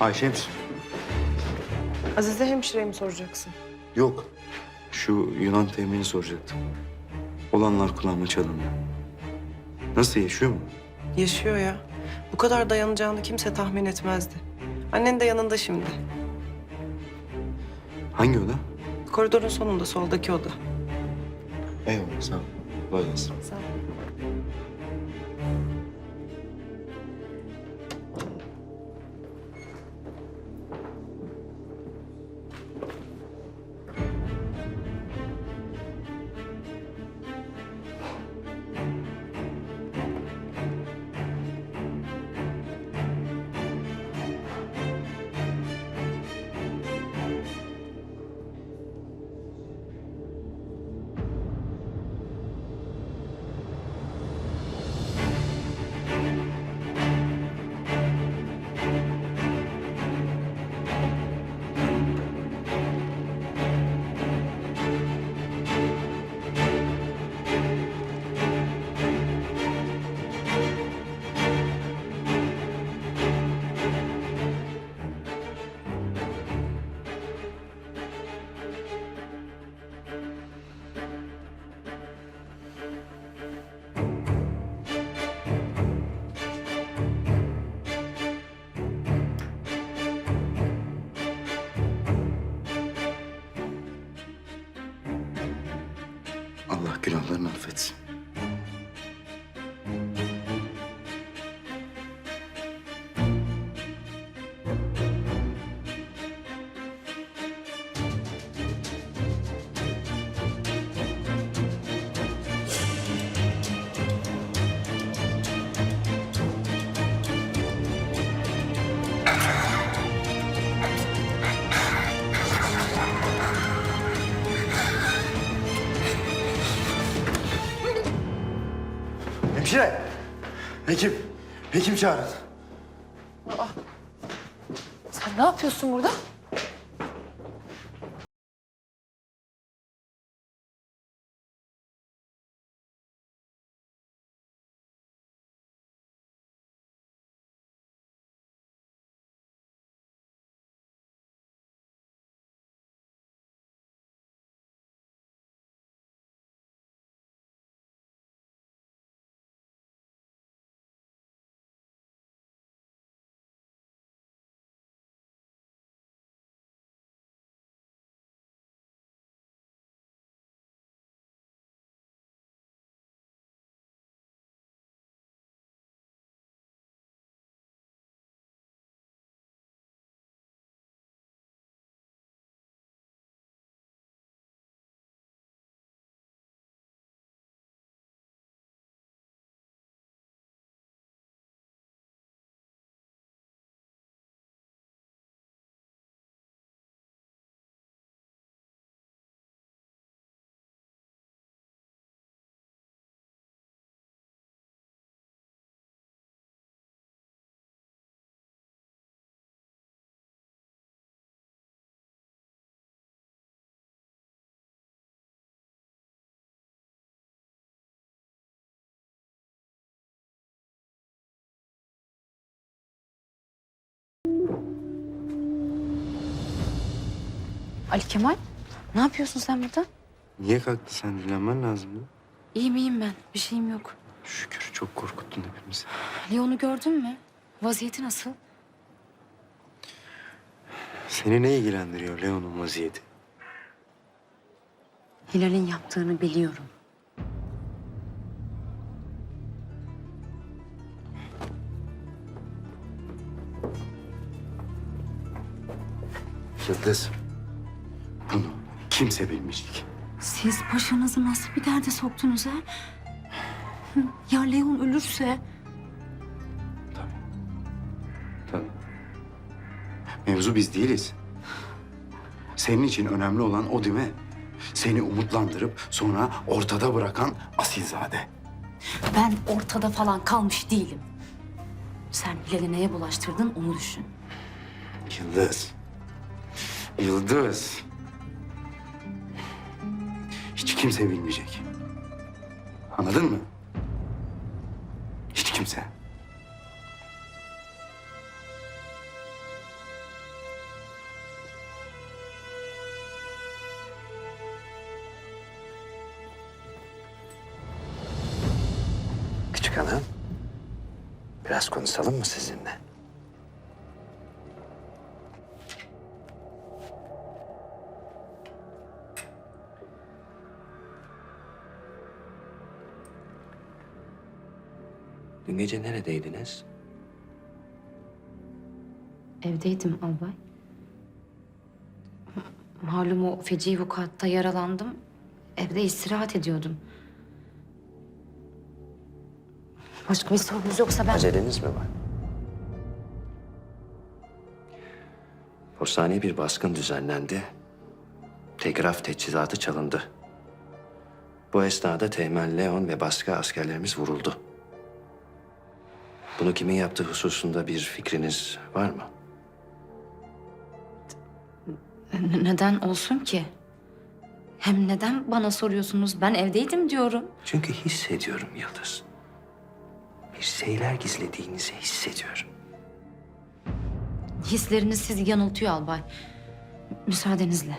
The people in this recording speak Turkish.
Ayşe misin? Azize hemşireyi mi soracaksın? Yok. Şu Yunan temini soracaktım. Olanlar kulağıma çalındı. Nasıl yaşıyor mu? Yaşıyor ya. Bu kadar dayanacağını kimse tahmin etmezdi. Annen de yanında şimdi. Hangi oda? Koridorun sonunda soldaki oda. Eyvallah sağ ol. Kolay gelsin. Sağ ol. Günahlarını affetsin. Hemşire! Hekim! Hekim çağırın. Sen ne yapıyorsun burada? Ali Kemal, ne yapıyorsun sen burada? Niye kalktı sen dinlenmen lazımdı. İyiyim iyiyim ben. Bir şeyim yok. Şükür çok korkuttun hepimizi. Leon'u gördün mü? Vaziyeti nasıl? Seni ne ilgilendiriyor Leon'un vaziyeti? Hilal'in yaptığını biliyorum. Yıldız. Kimse bilmeyecek. Siz paşanızı nasıl bir derde soktunuz ha? Ya Leon ölürse? Tabii. Mevzu biz değiliz. Senin için önemli olan o değil mi? Seni umutlandırıp sonra ortada bırakan asilzade. Ben ortada falan kalmış değilim. Sen Hilal'i neye bulaştırdın onu düşün. Yıldız. Yıldız. Hiç kimse bilmeyecek. Anladın mı? Hiç kimse. Küçük hanım, biraz konuşalım mı sizinle? Dün gece neredeydiniz? Evdeydim albay. Malum o feci vukuatta yaralandım. Evde istirahat ediyordum. Başka bir sorunuz yoksa ben... Aceleniz mi var? Postaneye bir baskın düzenlendi. Telgraf teçhizatı çalındı. Bu esnada Teğmen Leon ve başka askerlerimiz vuruldu. Bunu kimin yaptığı hususunda bir fikriniz var mı? N- Neden olsun ki? Hem neden bana soruyorsunuz? Ben evdeydim diyorum. Çünkü hissediyorum Yıldız. Bir şeyler gizlediğinizi hissediyorum. Hisleriniz sizi yanıltıyor albay. Müsaadenizle.